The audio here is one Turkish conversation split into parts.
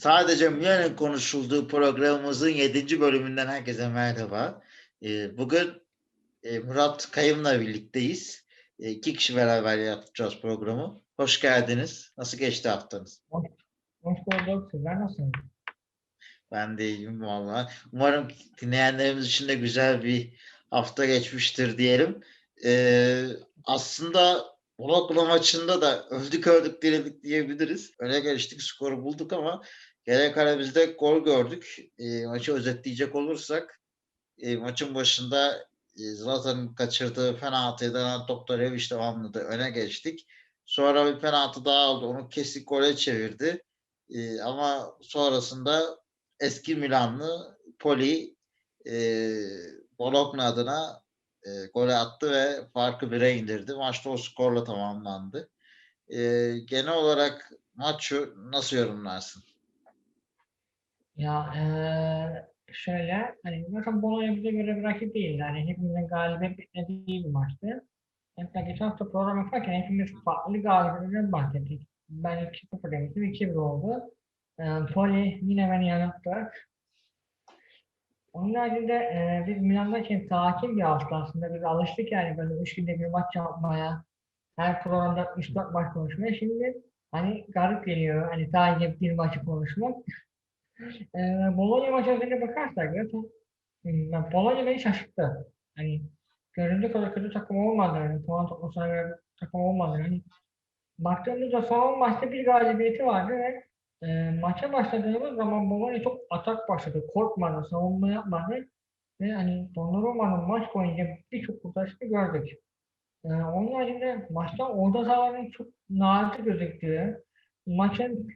Sadece Milan'ın konuşulduğu programımızın 7. bölümünden herkese merhaba. Ee, Bugün e, Murat Kayım'la birlikteyiz. E, İki kişi beraber yapacağız programı. Hoş geldiniz. Nasıl geçti haftanız? Hoş bulduk. Sizler nasılsınız? Ben de iyiyim valla. Umarım dinleyenlerimiz için de güzel bir hafta geçmiştir diyelim. Ee, aslında Bologna maçında da öldük öldük diledik diyebiliriz. Öne geçtik, skoru bulduk ama gerek ara biz de gol gördük. Ee, maçı özetleyecek olursak e, maçın başında e, Zlatan'ın kaçırdığı penaltıdan Doktor Eviş tamamladı. Öne geçtik. Sonra bir penaltı daha aldı. Onu kesik gole çevirdi. Ee, ama sonrasında eski Milanlı Poli e, Bologna adına e, golü attı ve farkı bire indirdi. Maçta o skorla tamamlandı. E, genel olarak maçı nasıl yorumlarsın? Ya eee, şöyle hani zaten Bologna bize göre bir rakip değildi. Yani hepimizin galibiyet beklediği bir maçtı. Hatta geçen hafta program yaparken hepimiz farklı galibiyetlerinden bahsettik. Ben 2-0 demiştim, 2-1 oldu. Eee Poli yine beni yanılttı. Onun haricinde eee biz Milan'dayken sakin bir hafta aslında. Biz alıştık yani böyle 3 günde bir maç yapmaya. Her programda 3-4 maç konuşmaya. Şimdi hani garip geliyor. Hani sadece bir maçı konuşmak. Eee Bologna maçı özeline bakarsak zaten hmm, Bologna beni şaşırttı. Hani göründüğü kadar kötü takım olmadı. Yani puan toplamasına göre takım olmadı. Hani baktığımızda son maçta bir galibiyeti vardı ve e, maça başladığımız zaman Bologna çok atak başladı. Korkmadı, savunma yapmadı. Ve hani Donnarumma'nın maç boyunca birçok kurtarışını gördük. E, onun haricinde maçta orta sahaların çok nadir gözüktüğü, maçın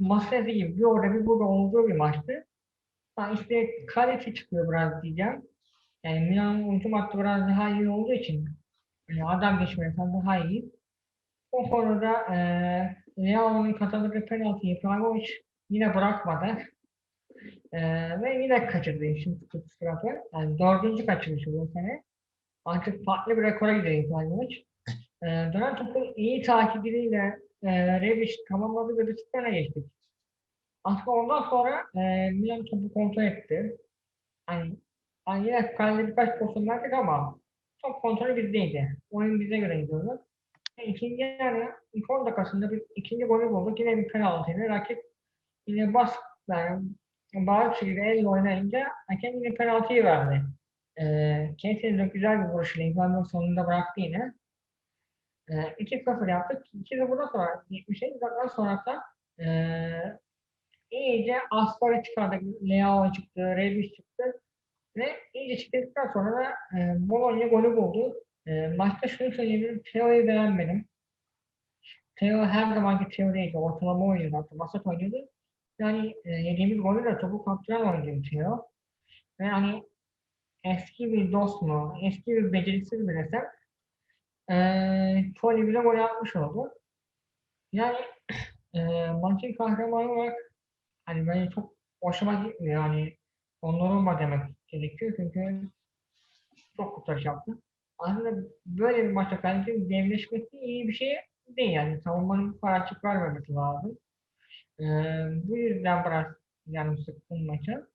masrafı gibi bir orada bir burada olduğu bir maçtı. Ha işte kalite çıkıyor biraz diyeceğim. Yani Milan'ın hücum hattı biraz daha iyi olduğu için yani adam geçmeye falan daha iyi. O konuda eee Leao'nun kazandığı penaltıyı Ibrahimovic yine bırakmadı. Eee ve yine kaçırdı işin tarafı. Yani dördüncü kaçırışı bu sene. Artık farklı bir rekora gidiyor Ibrahimovic. Eee dönen topu iyi takibiyle eee Rebic tamamladı ve biz öne geçtik. Aslında ondan sonra eee Milan topu kontrol etti. Hani, hani yine kalede birkaç pozisyon verdik ama top kontrolü bizdeydi. Oyun bize göre gidiyordu. E, İkinci yarı ilk 10 dakikasında bir ikinci golü bulduk. Yine bir penaltıyla rakip yine bas yani bağlı bir şekilde elle oynayınca hakem yine penaltıyı verdi. Ee, Kesinlikle de güzel bir vuruşla İbrahim'in sonunda bıraktı yine. Ee, 2-0 yaptık. 2-0'dan sonra 70 dakikadan sonra da ee, iyice Aspar'ı çıkardık. Leao çıktı, Rebic çıktı. Ve iyice çıktıktan sonra da e, Bologna golü buldu. E, maçta şunu söyleyebilirim, Teo'yu beğenmedim. Teo her zamanki Teo değildi, ortalama oynuyordu, hatta basit oynuyordu. Yani e, yediğimiz golü de topu kaptıran oyuncu Teo. Ve hani eski bir dost mu, eski bir beceriksiz mi desem, e, Poli bile gol atmış oldu. Yani e, maçın kahramanı olarak hani bence çok hoşuma gitmiyor. Yani Donnarumma demek gerekiyor çünkü çok kurtarış yaptı. Aslında böyle bir maçta kalecinin devleşmesi iyi bir şey değil yani savunmanın bu kadar açık vermemesi lazım. Ee, bu yüzden biraz yanım sıkkın maçı.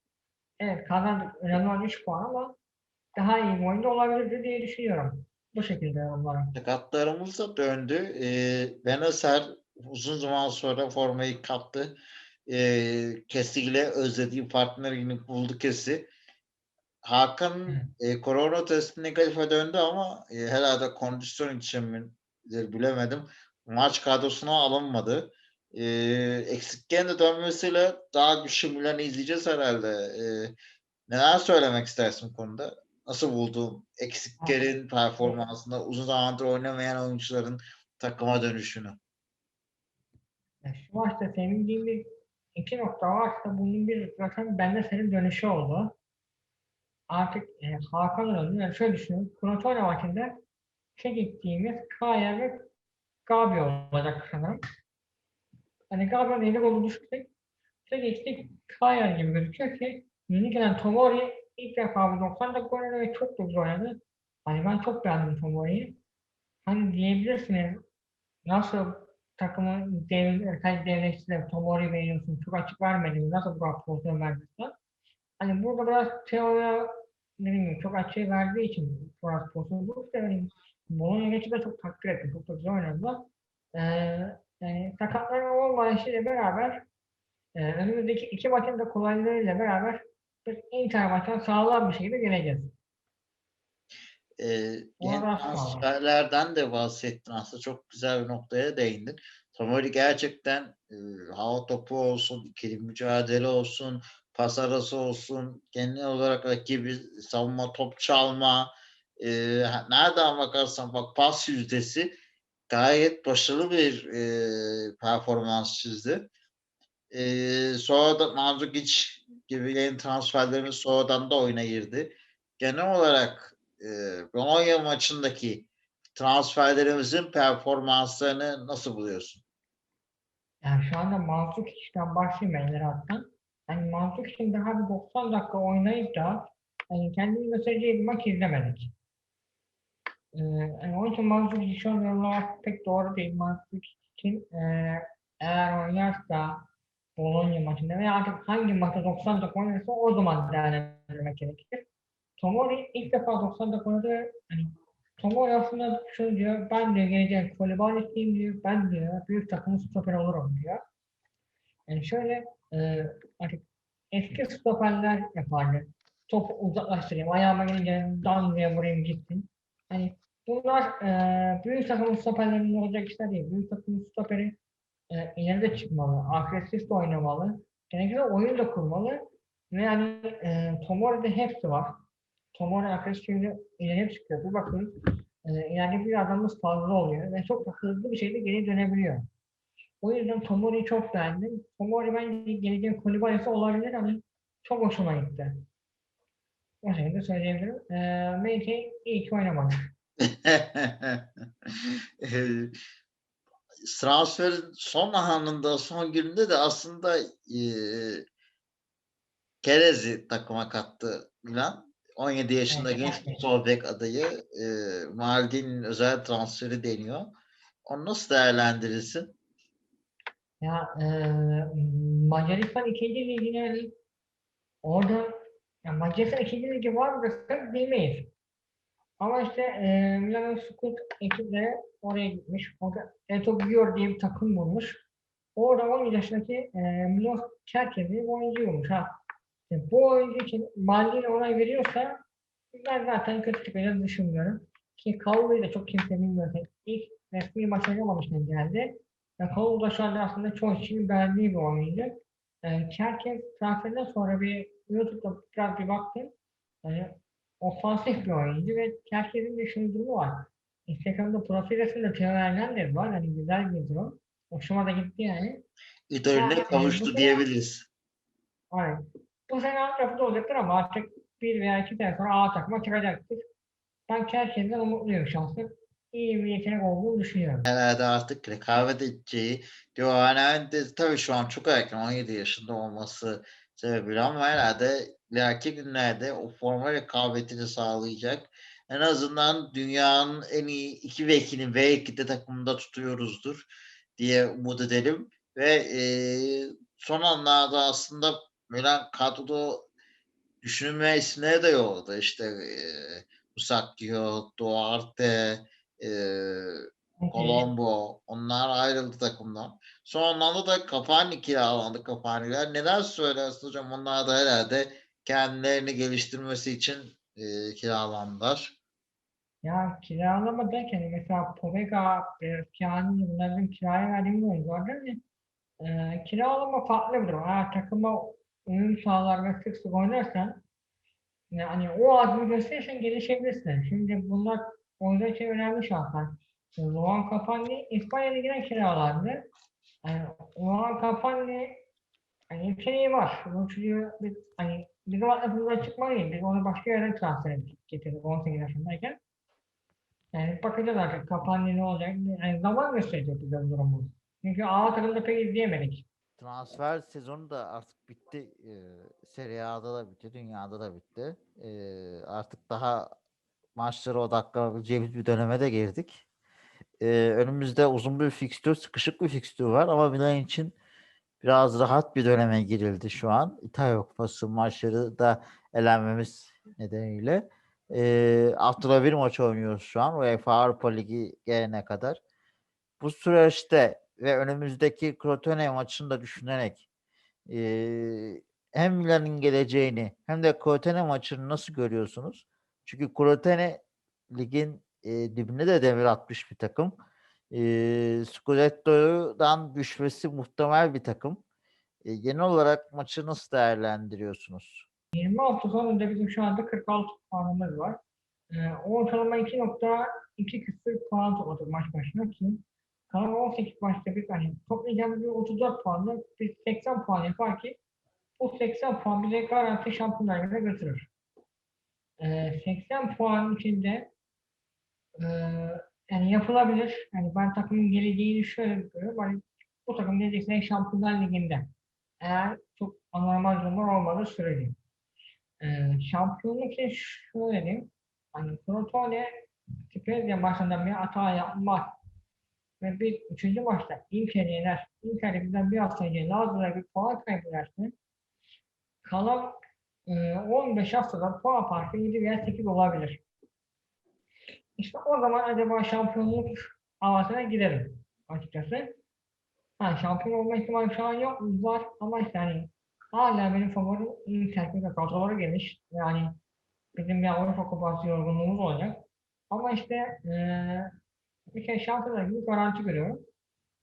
Evet kazandık önemli olan 3 puan ama daha iyi bir oyunda olabilirdi diye düşünüyorum. Bu şekilde yorumlarım. Sakatlarımız da döndü. E, Benacer uzun zaman sonra formayı kaptı. E, Kesi'yle özlediği partnerini buldu Kesi. Hakan e, korona testi negatife döndü ama e, herhalde kondisyon için midir bilemedim. Maç kadrosuna alınmadı. E, eksikken de dönmesiyle daha güçlü Milan'ı izleyeceğiz herhalde. E, neler söylemek istersin konuda? Nasıl buldun eksiklerin performansında uzun zamandır oynamayan oyuncuların takıma dönüşünü? Şu maçta sevindiğim bir iki nokta varsa bunun bir zaten bende senin dönüşü oldu. Artık e, Hakan Önlü, yani şöyle düşünüyorum. Krotoyla maçında tek gittiğimiz Kaya ve Gabi olacak sanırım. Hani Gabi'nin eli golü düşürsek tek gittik Kaya gibi gözüküyor ki yeni Tomori ilk defa bir 90 dakika oynadı ve çok da güzel oynadı. Hani ben çok beğendim Tomori'yi. Hani diyebilirsiniz nasıl takımın dev, devletçiler Tomori beğeniyorsun çok açık vermedi. Nasıl bu kadar pozisyon verdiysen. Hani burada biraz teori ne bileyim çok açığı verdiği için biraz bu işte hani bunun geçi de çok takdir ettim. Çok da güzel oynadılar. Ee, yani sakatların olmayışıyla beraber e, önümüzdeki iki maçın da kolaylığıyla beraber biz Inter maçına sağlam bir şekilde geleceğiz. Ee, yeni transferlerden de bahsettin aslında çok güzel bir noktaya değindin. Tomori gerçekten e, hava topu olsun, ikili mücadele olsun, pas arası olsun, genel olarak rakibi savunma, top çalma, e, nereden bakarsan bak pas yüzdesi gayet başarılı bir e, performans çizdi. E, sonra da Mandzukic gibi yeni transferlerimiz sonradan da oyuna girdi. Genel olarak e, Bologna maçındaki transferlerimizin performanslarını nasıl buluyorsun? Yani şu anda Manzuk işten başlayayım Emre Hattan. Hani Manzuk için daha bir 90 dakika oynayıp da hani kendini göstereceği bir maç izlemedik. Ee, yani onun için için şu an yorumlamak pek doğru değil. Manzuk için e, eğer oynarsa Bologna maçında veya artık hangi maçta 90 dakika oynarsa o zaman değerlendirmek gerekir. Tomori ilk defa 90 dakika oynadı. Hani Tomori aslında şunu diyor, ben diyor geleceğim Koulibaly'siyim diyor, ben diyor büyük takımın stoperi olurum diyor. Yani şöyle e, artık eski stoperler yapardı. Topu uzaklaştırayım, ayağıma gelince dan diye vurayım gitsin. Hani bunlar e, büyük takımın stoperlerinin olacak işler değil. Büyük takımın stoperi e, ileride çıkmalı, agresif oynamalı, gerekirse oyun da kurmalı. Ve yani e, Tomori'de hepsi var. Tomori agresifliğinde ileri çıkıyor. Bir bakın e, ileride bir adamımız fazla oluyor ve çok da hızlı bir şekilde geri dönebiliyor. O yüzden Tomori'yi çok beğendim. Tomori bence geleceğin kulübalesi olabilir ama çok hoşuma gitti. O şekilde söyleyebilirim. E, Melike iyi ki oynamadı. Eee, transferin son anında, son gününde de aslında eee Kerez'i takıma kattı Milan. 17 yaşında Evet, genç bir sol bek adayı. Eee Maldini'nin özel transferi deniyor. Onu nasıl değerlendirirsin? Ya e, Macaristan 2. ligine orada ya Macaristan 2. ligi var mı desem bilmeyiz. Ama işte e, Milan'ın Scout de oraya gitmiş. Orada Eto Gior diye bir takım bulmuş. Orada 10 yaşındaki e, Milos Kerkez diye bir oyuncu bulmuş. Ha. İşte bu oyuncu için Maldini onay veriyorsa ben zaten kötü çıkacağını düşünmüyorum. Ki Kaulu'yu da çok kimse bilmiyor. İlk resmi maç oynamamışken geldi. Da şu anda aslında çoğu kişinin beğendiği bir oyuncu. E, Kerkez transferinden sonra bir YouTube'da biraz bir baktım. Yani ofansif bir oyuncu ve Kerkez'in de şunun durumu var. Instagram'da profil resminde Theo Hernandez var. Hani güzel bir durum. Hoşuma da gitti yani. İdolüne kavuştu bu- diyebiliriz. Aynen. Bu sene Antep'te olacaktır ama artık bir veya iki sene sonra A takıma çıkacaktır. Ben Kerkez'den umutluyum şahsen. İyi bir yetenek olduğunu düşünüyorum. Herhalde artık rekabet edeceği. Theo Hernandez tabii şu an çok erken 17 yaşında olması sebebiyle ama herhalde ileriki günlerde o forma rekabetini sağlayacak. En azından dünyanın en iyi iki bekini V2'de takımında tutuyoruzdur diye umut edelim. Ve eee, son anlarda aslında Milan kadroda düşünülmeyen isimleri de yoktu. İşte eee Musacchio, Duarte, eee Colombo onlar ayrıldı takımdan. Son anda da Cavani kiralandı Cavani'ler. Neler söylersin hocam? Onlar da herhalde kendilerini geliştirmesi için e, kiralandılar. Ya kiralama derken mesela Povega, e, bunların kiraya verdiğimiz oyunculardan ya e, kiralama farklı bir durum. Eğer takıma uyum sağlar ve sık sık oynarsan yani o azmi gösterirsen gelişebilirsin. Şimdi bunlar oyuncular için önemli şartlar. Luan Capaldi İspanya Ligi'ne kiralandı. Yani Luan Capaldi yani yeteneği var. Bu çocuğu biz, hani bizim aklımızdan çıkmalıyız. Biz onu başka yerden transfer ettik, getirdik 18 yaşındayken. Yani bakacağız artık kapandı ne olacak. Yani zaman gösterecek bize bu durumu. Çünkü A takımda pek izleyemedik. Transfer sezonu da artık bitti. E, Serie A'da da bitti, dünyada da bitti. E, artık daha maçlara odaklanabileceğimiz bir döneme de girdik. e, önümüzde uzun bir fikstür, sıkışık bir fikstür var ama Milan için biraz rahat bir döneme girildi şu an. İtalya Kupası maçları da elenmemiz nedeniyle. E, haftada bir maç oynuyoruz şu an UEFA Avrupa Ligi gelene kadar. Bu süreçte ve önümüzdeki Crotone maçını da düşünerek e, hem Milan'ın geleceğini hem de Crotone maçını nasıl görüyorsunuz? Çünkü Crotone ligin e, dibine de demir atmış bir takım. E, Scudetto'dan düşmesi muhtemel bir takım. E, genel olarak maçı nasıl değerlendiriyorsunuz? 20 hafta sonunda bizim şu anda 46 puanımız var. Ee, ortalama 2.2 küsur puan topladık maç başına ki kalan 18 maçta biz hani toplayacağımız bir 34 puanla biz 80 puan yapar ki bu 80 puan bize garanti şampiyonlar götürür. Ee, 80 puan içinde e, yani yapılabilir. Yani ben takımın geleceğini şöyle görüyorum. Hani bu takım gelecek sene Şampiyonlar Ligi'nde eğer çok anormal durumlar olmadığı sürece. Ee, şampiyonluk için şöyle diyeyim. Hani Crotone Spezia maçında bir hata yapmak ve bir üçüncü maçta Inter'i yener. Inter'i bizden bir hafta önce Lazio'ya bir puan kaybederse kalan e, 15 haftada puan farkı 7 veya 8 olabilir. İşte o zaman acaba şampiyonluk havasına girerim açıkçası. Ha, şampiyon olma ihtimali şu an yok var ama işte hani hala benim favorim Inter ve kadroları geniş. Yani bizim bir Avrupa Kupası yorgunluğumuz olacak. Ama işte eee bir kere şampiyonlar gibi garanti görüyorum.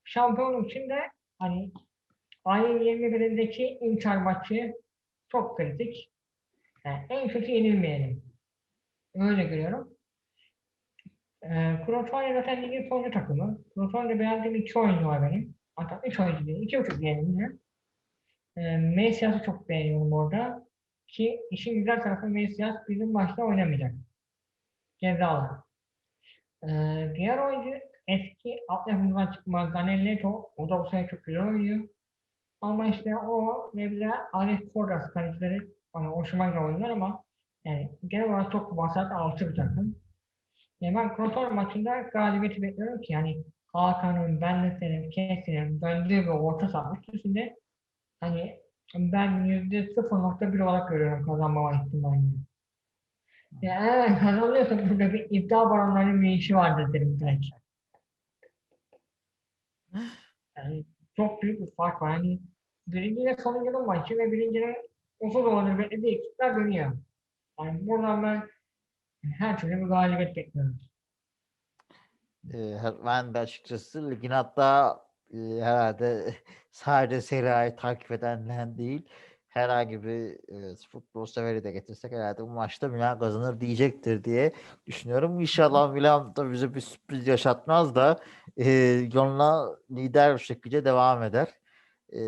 Şampiyonluk için de hani ayın 21'indeki Inter maçı çok kritik. Yani en kötü yenilmeyelim. Öyle görüyorum. Eee Crotone zaten ligin sonuncu takımı. Crotone'de beğendiğim iki oyuncu var benim. Hatta üç oyuncu değil. iki buçuk diyelim yine. E, Mesias'ı çok beğeniyorum orada. Ki işin güzel tarafı Mesias bizim maçta oynamayacak. Cezalı. E, diğer oyuncu eski altyapımızdan çıkma Danelleto. O da bu sene çok güzel oynuyor. Ama işte o ne bileyim Alex Porras kalecileri bana hoşuma gidiyor oyunlar ama yani genel olarak çok vasat altı bir takım. Yani ben Crotone maçında galibiyeti bekliyorum ki yani Hakan'ın, Bennett'in, Keskin'in döndüğü bir orta saha üstünde hani ben yüzde 0.1 olarak görüyorum kazanmama ihtimalini. Yani eğer kazanıyorsa burada bir iddia baronlarının bir işi vardır derim belki. Yani çok büyük bir fark var. Yani birinciyle sonuncunun maçı ve birincinin uzun zamandır beklediği ekipler dönüyor. Yani buradan ben her türlü bir galibiyet bekliyorum. Ee, ben de açıkçası ligin hatta e, herhalde sadece Serie takip edenler değil herhangi bir e, futbol severi de getirsek herhalde bu maçta Milan kazanır diyecektir diye düşünüyorum. İnşallah Milan da bize bir sürpriz yaşatmaz da e, yoluna lider bir şekilde devam eder. E,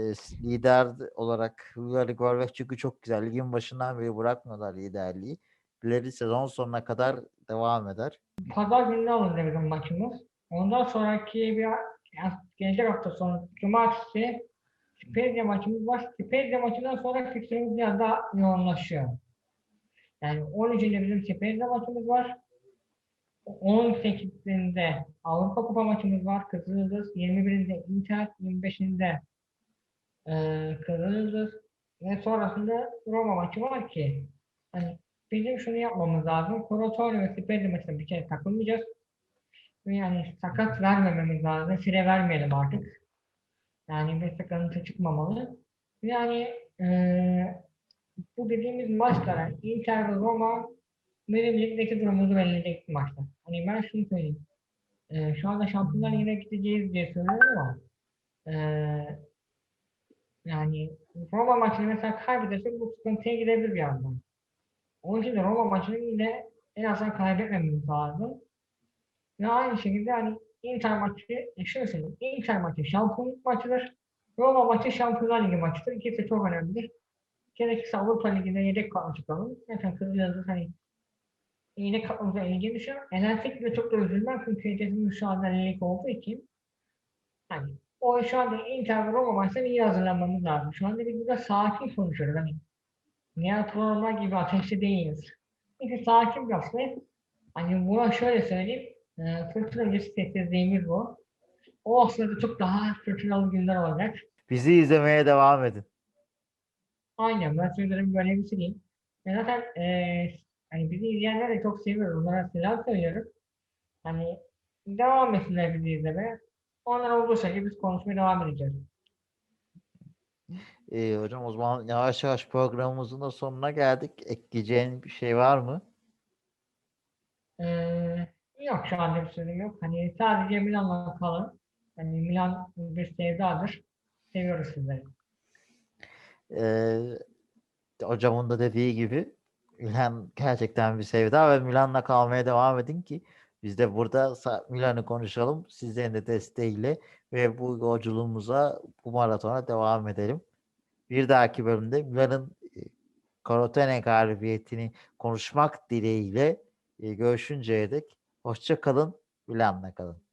lider olarak Villar'ı görmek çünkü çok güzel. Ligin başından beri bırakmıyorlar liderliği. Birileri sezon sonuna kadar devam eder. Pazar günü alındı bizim maçımız. Ondan sonraki bir yani gelecek hafta sonu Cumartesi Spezia maçımız var. Spezia maçından sonra fikrimiz biraz daha yoğunlaşıyor. Yani 13'ünde bizim Spezia maçımız var. 18'inde Avrupa Kupa maçımız var. Kızıldız. 21'inde Inter. 25'inde e, Kızıldız. Ve sonrasında Roma maçı var ki hani bizim şunu yapmamız lazım. Crotone ve Spezia maçında bir kere takılmayacağız. Ve yani sakat vermememiz lazım. Süre vermeyelim artık. Yani bir sıkıntı çıkmamalı. Yani eee bu dediğimiz maçlara Inter ve Roma benim ligdeki durumumuzu belirleyecek maçlar. Hani ben şunu söyleyeyim. Eee, şu anda Şampiyonlar Ligi'ne gideceğiz diye söylüyorum ama eee yani Roma maçını mesela kaybedersek bu sıkıntıya girebilir bir yandan. Onun için de Roma maçını yine en azından kaybetmememiz lazım. Ve aynı şekilde hani Inter maçı, şöyle söyleyeyim, Inter maçı şampiyonluk maçıdır. Roma maçı Şampiyonlar Ligi maçıdır. İkisi çok önemlidir. Gerekirse Avrupa Ligi'nde yedek kalma çıkalım. Zaten Kızılyıldız hani yedek kalmamıza ilgili düşünüyorum. Elensek de çok da üzülmem çünkü şu anda lig olduğu için hani o şu anda Inter ve Roma maçlarına iyi hazırlanmamız lazım. Şu anda biz burada sakin konuşuyoruz. Hani programlar gibi ateşli değiliz. Çünkü sakin bir hafta. Hani buna şöyle söyleyeyim. E, fırtına öncesi beklediğimiz bu. O aslında çok daha fırtınalı günler olacak. Bizi izlemeye devam edin. Aynen ben söylerim böyle bir şey. Ben zaten eee hani bizi izleyenler de çok seviyorum. Onlara selam söylüyorum. Hani devam etsinler bizi izlemeye. Onlar olduğu sürece biz konuşmaya devam edeceğiz. İyi hocam o zaman yavaş yavaş programımızın da sonuna geldik. Ekleyeceğin bir şey var mı? Eee yok şu anda bir sorun yok. Hani sadece Milan'la kalın. Hani Milan bir sevdadır. Seviyoruz sizleri. Ee, hocamın da dediği gibi Milan gerçekten bir sevda ve Milan'la kalmaya devam edin ki biz de burada Milan'ı konuşalım. Sizlerin de desteğiyle ve bu yolculuğumuza, bu maratona devam edelim. Bir dahaki bölümde Milan'ın e, Crotone galibiyetini konuşmak dileğiyle e, görüşünceye dek hoşça kalın, Milan'la kalın.